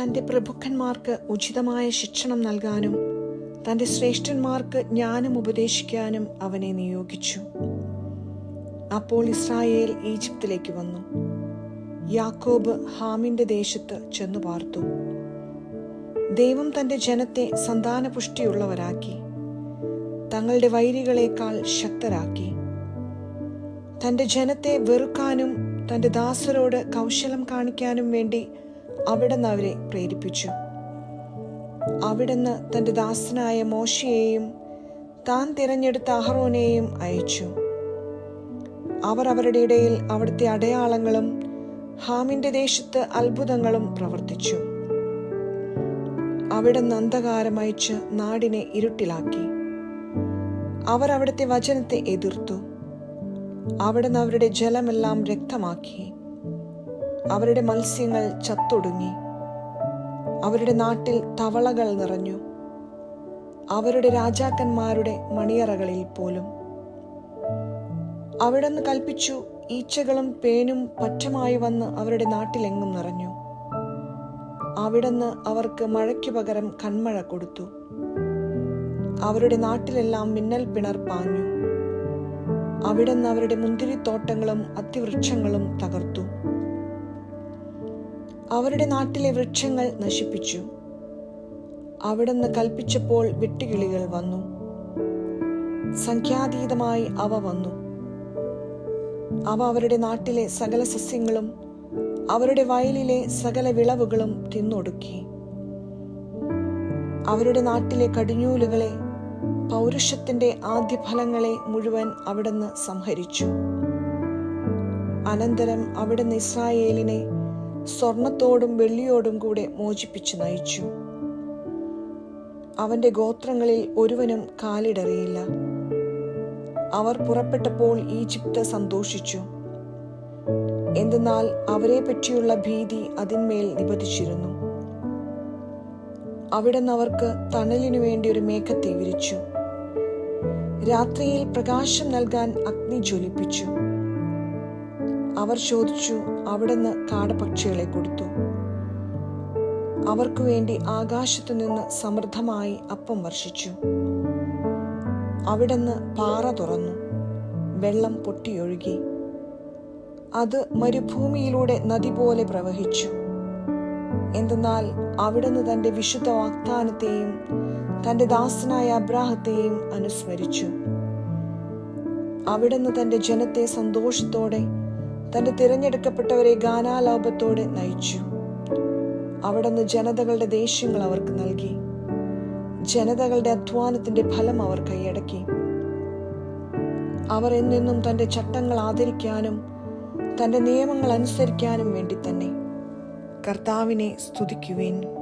തന്റെ പ്രഭുക്കന്മാർക്ക് ഉചിതമായ ശിക്ഷണം നൽകാനും തന്റെ ശ്രേഷ്ഠന്മാർക്ക് ജ്ഞാനം ഉപദേശിക്കാനും അവനെ നിയോഗിച്ചു. അപ്പോൾ ഇസ്രായേൽ ഈജിപ്തിലേക്ക് വന്നു. യാക്കോബ് ഹാമിന്റെ ദേശത്ത് ചെന്നു പാർത്തു. ദൈവം തന്റെ ജനത്തെ സന്താനപുഷ്ടിയുള്ളവരാക്കി തങ്ങളുടെ വൈരികളെക്കാൾ ശക്തരാക്കി. തന്റെ ജനത്തെ വെറുക്കാനും തന്റെ ദാസരോട് കൗശലം കാണിക്കാനും വേണ്ടി അവിടുന്ന് അവരെ പ്രേരിപ്പിച്ചു. അവിടുന്ന് തന്റെ ദാസനായ മോശയെയും താൻ തിരഞ്ഞെടുത്ത അഹറോനെയും അയച്ചു. അവർ അവരുടെ ഇടയിൽ അവിടുത്തെ അടയാളങ്ങളും ഹാമിന്റെ ദേശത്ത് അത്ഭുതങ്ങളും പ്രവർത്തിച്ചു. അവിടുന്ന് അന്ധകാരം അയച്ച് നാടിനെ ഇരുട്ടിലാക്കി. അവർ അവിടുത്തെ വചനത്തെ എതിർത്തു. അവിടുന്ന് അവരുടെ ജലമെല്ലാം രക്തമാക്കി. അവരുടെ മത്സ്യങ്ങൾ ചത്തൊടുങ്ങി. അവരുടെ നാട്ടിൽ തവളകൾ നിറഞ്ഞു. അവരുടെ രാജാക്കന്മാരുടെ മണിയറകളിൽ പോലും. അവിടെന്ന് കൽപ്പിച്ചു ഈച്ചകളും പേനും പറ്റമായി വന്ന് അവരുടെ നാട്ടിലെങ്ങും നിറഞ്ഞു. അവിടുന്ന് അവർക്ക് മഴയ്ക്കു പകരം കൺമഴ കൊടുത്തു. അവരുടെ നാട്ടിലെല്ലാം മിന്നൽ പിണർ പാഞ്ഞു. അവിടുന്ന് അവരുടെ മുന്തിരിത്തോട്ടങ്ങളും അതിവൃക്ഷങ്ങളും തകർത്തു. അവരുടെ നാട്ടിലെ വൃക്ഷങ്ങൾ നശിപ്പിച്ചു. അവിടുന്ന് കൽപ്പിച്ചപ്പോൾ വെട്ടുകിളികൾ വന്നു. സംഖ്യാതീതമായി അവ വന്നു. അവ അവരുടെ നാട്ടിലെ സകല സസ്യങ്ങളും അവരുടെ വയലിലെ സകല വിളവുകളും തിന്നൊടുക്കി. അവരുടെ നാട്ടിലെ കടിഞ്ഞൂലുകളെ പൗരുഷത്തിന്റെ ആദ്യ ഫലങ്ങളെ മുഴുവൻ അവിടുന്ന് സംഹരിച്ചു. അനന്തരം അവിടുന്ന് ഇസ്രായേലിനെ സ്വർണത്തോടും വെള്ളിയോടും കൂടെ മോചിപ്പിച്ചു നയിച്ചു. അവന്റെ ഗോത്രങ്ങളിൽ ഒരുവനും കാലിടറിയില്ല. അവർ പുറപ്പെട്ടപ്പോൾ ഈജിപ്ത് സന്തോഷിച്ചു. എന്തെന്നാൽ അവരെ പറ്റിയുള്ള ഭീതി അതിന്മേൽ നിപതിച്ചിരുന്നു. അവിടുന്ന് അവർക്ക് തണലിനു വേണ്ടി ഒരു മേഘത്തെ വിരിച്ചു. രാത്രിയിൽ പ്രകാശം നൽകാൻ അഗ്നി ജ്വലിപ്പിച്ചു. അവർ ചോദിച്ചു അവിടുന്ന് കാടപക്ഷികളെ കൊടുത്തു. അവർക്കു വേണ്ടി ആകാശത്തു നിന്ന് സമൃദ്ധമായി അപ്പം വർഷിച്ചു. അവിടുന്ന് പാറ തുറന്നു. വെള്ളം പൊട്ടിയൊഴുകി. അത് മരുഭൂമിയിലൂടെ നദി പോലെ പ്രവഹിച്ചു. എന്തെന്നാൽ അവിടുന്ന് തന്റെ വിശുദ്ധ വാഗ്ദാനത്തെയും തന്റെ ദാസനായ അബ്രാഹത്തെയും അനുസ്മരിച്ചു. അവിടുന്ന് തന്റെ ജനത്തെ സന്തോഷത്തോടെ തന്റെ തിരഞ്ഞെടുക്കപ്പെട്ടവരെ ഗാനാലാപത്തോടെ നയിച്ചു. അവിടുന്ന് ജനതകളുടെ ദേഷ്യങ്ങൾ അവർക്ക് നൽകി. ജനതകളുടെ അധ്വാനത്തിന്റെ ഫലം അവർ കൈയടക്കി. അവർ എന്നെന്നും തന്റെ ചട്ടങ്ങൾ ആദരിക്കാനും തന്റെ നിയമങ്ങൾ അനുസരിക്കാനും വേണ്ടി തന്നെ കർത്താവിനെ സ്തുതിക്കുവേൻ.